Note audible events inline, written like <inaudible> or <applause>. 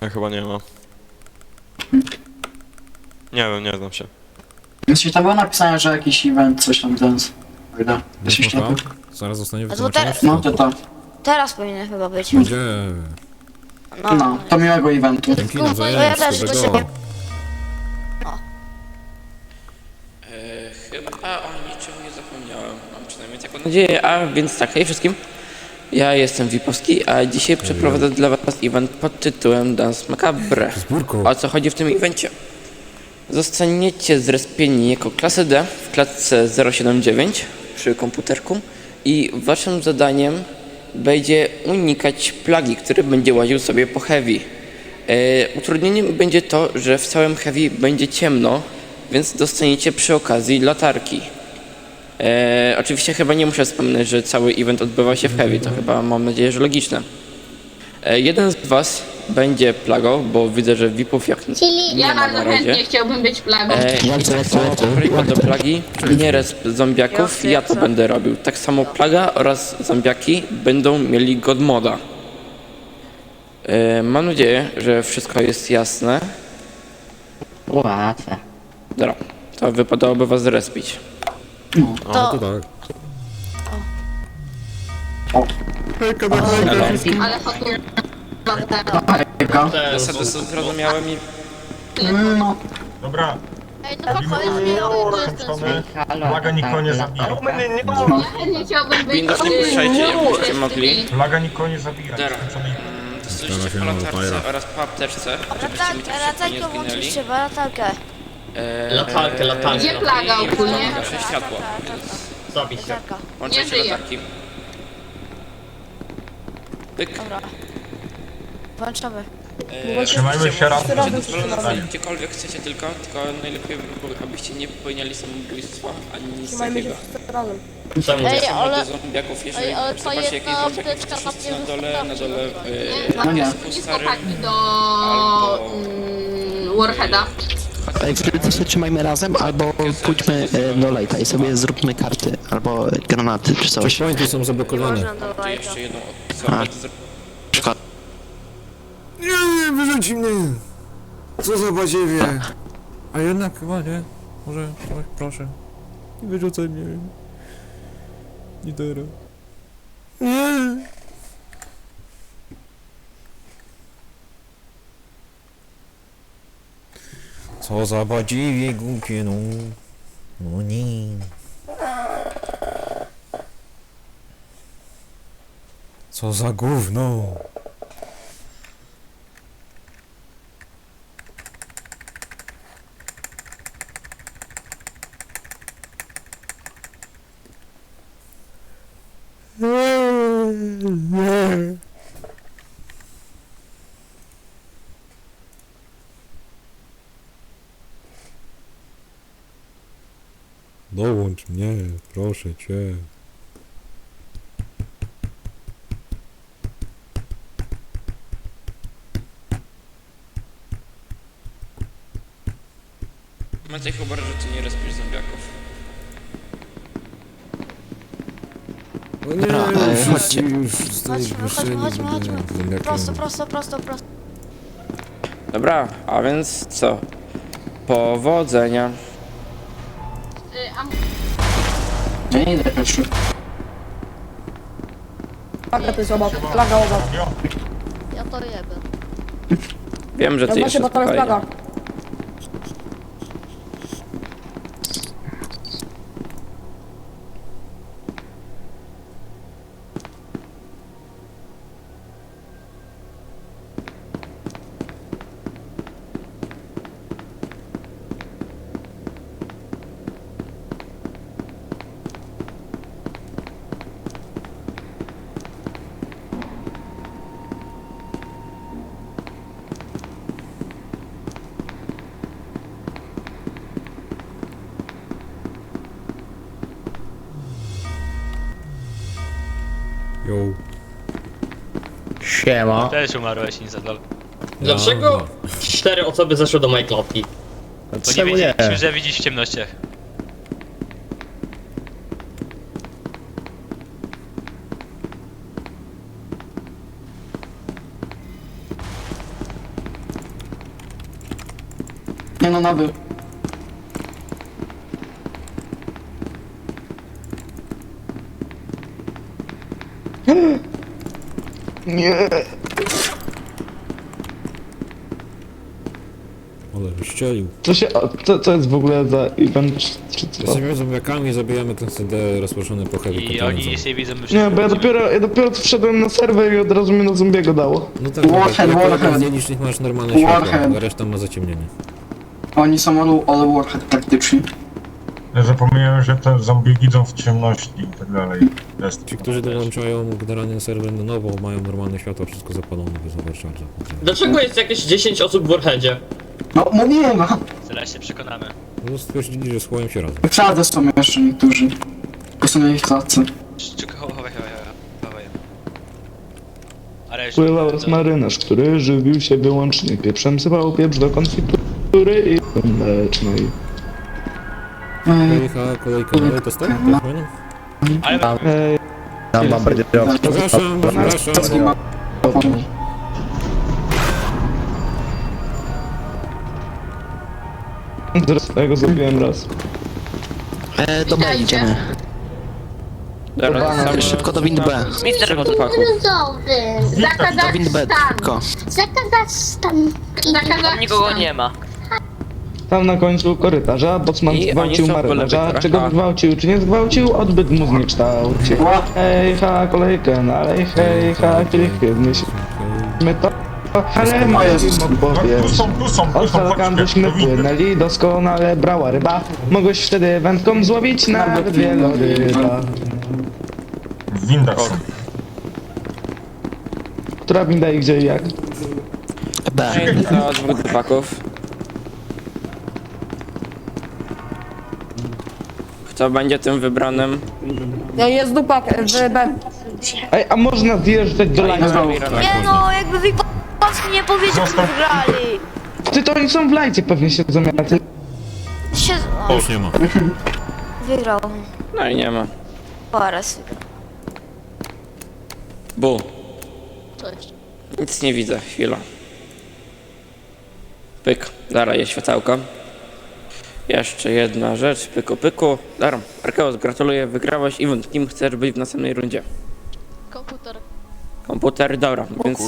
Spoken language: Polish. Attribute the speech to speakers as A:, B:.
A: Ja chyba nie ma. Nie wiem, nie znam się.
B: Jeśli tam było napisane, że jakiś event, coś tam dance. Prawda? Jesteś
C: Spoko.
B: tam?
C: Zaraz zostanie
D: A to
C: wytłumaczone
D: teraz-
B: No
C: wszystko.
B: to tak.
D: Teraz powinien chyba być.
C: Gdzie?
B: No, to miłego eventu.
C: Dzięki
D: No,
C: nawzajem,
D: ja też
C: wszystkiego
D: do
C: dobrego.
D: siebie.
E: Chyba o niczym nie zapomniałem. Mam przynajmniej taką nadzieję. A więc tak, hej wszystkim. Ja jestem Wipowski, a dzisiaj przeprowadzę dla was event pod tytułem Dance Macabre.
C: Z burką.
E: O co chodzi w tym evencie? Zostaniecie zrespieni jako klasę D w klatce 079 przy komputerku i waszym zadaniem będzie unikać plagi, który będzie łaził sobie po heavy. E, utrudnieniem będzie to, że w całym heavy będzie ciemno, więc dostaniecie przy okazji latarki. E, oczywiście chyba nie muszę wspominać, że cały event odbywa się w heavy, to chyba mam nadzieję, że logiczne. E, jeden z was będzie plagą, bo widzę, że VIPów jak nie
F: Ja
E: ma na
F: bardzo
E: razie.
F: chętnie chciałbym być plagą.
E: E, i tak samo do plagi, nie resp zombiaków, ja to będę robił. Tak samo plaga oraz zombiaki będą mieli god moda. E, mam nadzieję, że wszystko jest jasne.
G: Łatwe.
E: Dobra, to wypadałoby was zrespić.
C: No to tak.
F: Ale fatur...
B: Jaka?
E: Zasady są zrozumiałe mi.
B: No,
H: Dobra,
D: Ej, no
H: robimy
D: pochodź,
H: skończony. Plaga nikogo nie zabija.
F: Ja chętnie chciałbym być...
E: Windows nie puszczajcie, jakbyście mogli.
H: Plaga nikogo nie zabija.
E: Dobra.
H: Skończony.
E: Mm, Dostaliście
C: Dobra,
E: po
C: się
E: latarce
C: fajra.
E: oraz po apteczce, żebyście mi
D: Latarkę,
E: tak szybko nie
D: latarkę włączyć
E: zginęli.
D: trzeba, latarkę.
E: E,
I: Latarkę, latarkę.
F: Gdzie plaga
E: i
F: ogólnie?
E: gaszę światło.
I: Zabij się.
D: Latarka.
E: Włączajcie
F: żyje.
E: latarki. Pyk.
D: Dobra. Włączamy.
E: E,
H: Trzymajmy się razem.
E: Macie dozwolone zrobić gdziekolwiek chcecie tylko, tylko najlepiej by było, abyście nie popełniali samobójstwa ani nic takiego.
I: Czemu?
D: Ej,
E: Tak samo
D: ale...
E: do zombiaków, jeżeli
D: Ej, ale to
E: zobaczycie jakieś
D: jedna apteczka
E: wszyscy na
D: nie
E: dole, na
D: wystarczy.
E: dole w
F: No
B: No nie.
F: nie.
E: w
F: Nie do...
E: albo
F: Mm, Warheada.
G: Ej, to się trzymajmy razem, albo pójdźmy e, do lejta i sobie zróbmy karty, albo granaty czy coś.
C: Checkpointy są zablokowane.
D: Można do lajka.
E: z
G: Przykład.
C: Nie, nie, wyrzuci mnie! Co za badziewie! A jednak chyba nie. Może, oj, proszę. Nie wyrzucaj mnie. Nie teraz. Nie! Co za badziewie głupie, no. No nie. Co za gówno. Dołącz mnie, proszę cię.
E: Macie chyba, że ty nie respisz zombiaków.
C: O nie,
G: Dobra, e,
C: już,
G: chodźcie.
C: już stoi
D: Chodźmy, chodźmy, chodźmy, chodźmy. Prosto, prosto, prosto, prosto.
E: Dobra, a więc co? Powodzenia.
B: Ja nie idę pierwszy.
J: Plaga to jest oba, plaga oba.
D: Ja to jebę.
E: Wiem, że ty jeszcze
J: bo tam jest
E: spokojnie.
J: plaga.
I: Siema.
K: Też umarłeś nic za dole.
I: Dlaczego cztery osoby zeszły do mojej klatki? Bo nie wiedzieliśmy, że widzisz w ciemnościach.
B: Nie no, <gasps> nowy.
C: Ale wyścielił.
K: Co się, co, co jest w ogóle za event, czy, czy co?
C: Jesteśmy zombiakami, zabijamy ten CD rozproszony po heavy
I: I oni nic nie widzą, my
K: Nie, bo ja dopiero, ja dopiero wszedłem na serwer i od razu mnie na zombiego dało.
C: No tak,
B: Warhead,
C: tak, jak
B: Warhead.
C: rozdzielisz, niech masz normalne światło,
B: Warhead.
C: a reszta ma zaciemnienie.
B: Oni są all, all warhead praktycznie.
H: Ja zapomniałem, że te zombie widzą w ciemności i tak dalej. Jest.
C: Ci, którzy dołączają generalnie serwer na nowo, mają normalne światło, wszystko zapalone bez overcharge'a.
I: Dlaczego jest jakieś 10 osób w Warheadzie?
B: No, mówiłem, a
I: Zaraz się przekonamy.
C: No stwierdzili, że schłoją się razem.
B: klatce są jeszcze niektórzy. Tylko są na ich klatce.
I: Czekaj, chowaj, chowaj, chowaj, chowaj. Ale
K: Pływał raz marynarz, który żywił się wyłącznie pieprzem, sypał pieprz do konfitury i mlecznej.
B: Ej,
C: Kolejka, dalej to stop? Tak, pamiętam?
I: Ale
K: Ej,
G: Tam mam będzie
C: Przepraszam, przepraszam.
K: zaraz ja go zabiłem raz.
G: E, do B
F: Witajcie.
G: idziemy.
E: Dobra, sam
G: Szybko do wind B.
E: Mister chłopaku.
G: Do wind B, szybko.
F: Zakazać
I: nikogo nie ma.
K: Tam na końcu korytarza botsman
E: I oni
K: zgwałcił
E: są po lewej
K: marynarza.
E: torach,
K: Czy go
E: a.
K: zgwałcił, czy nie zgwałcił, odbyt mu zniekształcił. Hej, ha, kolejkę, nalej, hej, ha, kielichy, my to... Ale
B: jest.
K: musimy
H: No, tu
K: powiedzieć.
H: są, tu są, tu
K: Od
H: są,
K: Falkandyśmy
H: chodźcie.
K: płynęli, doskonale brała ryba. Mogłeś wtedy wędką złowić nawet wieloryba.
H: W windach są.
K: Która winda i gdzie i jak?
G: B.
E: To dwóch chłopaków. Kto będzie tym wybranym?
J: Ja jest dupak w B.
K: Ej, a można zjeżdżać do lajka?
D: Nie no, jakby wy polski nie powiedział, że wygrali.
K: Ty to oni są w lajcie pewnie się zamiaty.
D: Się...
C: To już nie ma.
D: Wygrał.
E: No i nie ma.
D: Paras.
E: Bu.
D: Co jeszcze?
E: Nic nie widzę, chwila. Pyk, jest światełko. Jeszcze jedna rzecz, pyku pyku. Dara, Arkeos, gratuluję, wygrałeś event. Kim chcesz być w następnej rundzie?
D: Komputer.
E: Komputer, dobra, więc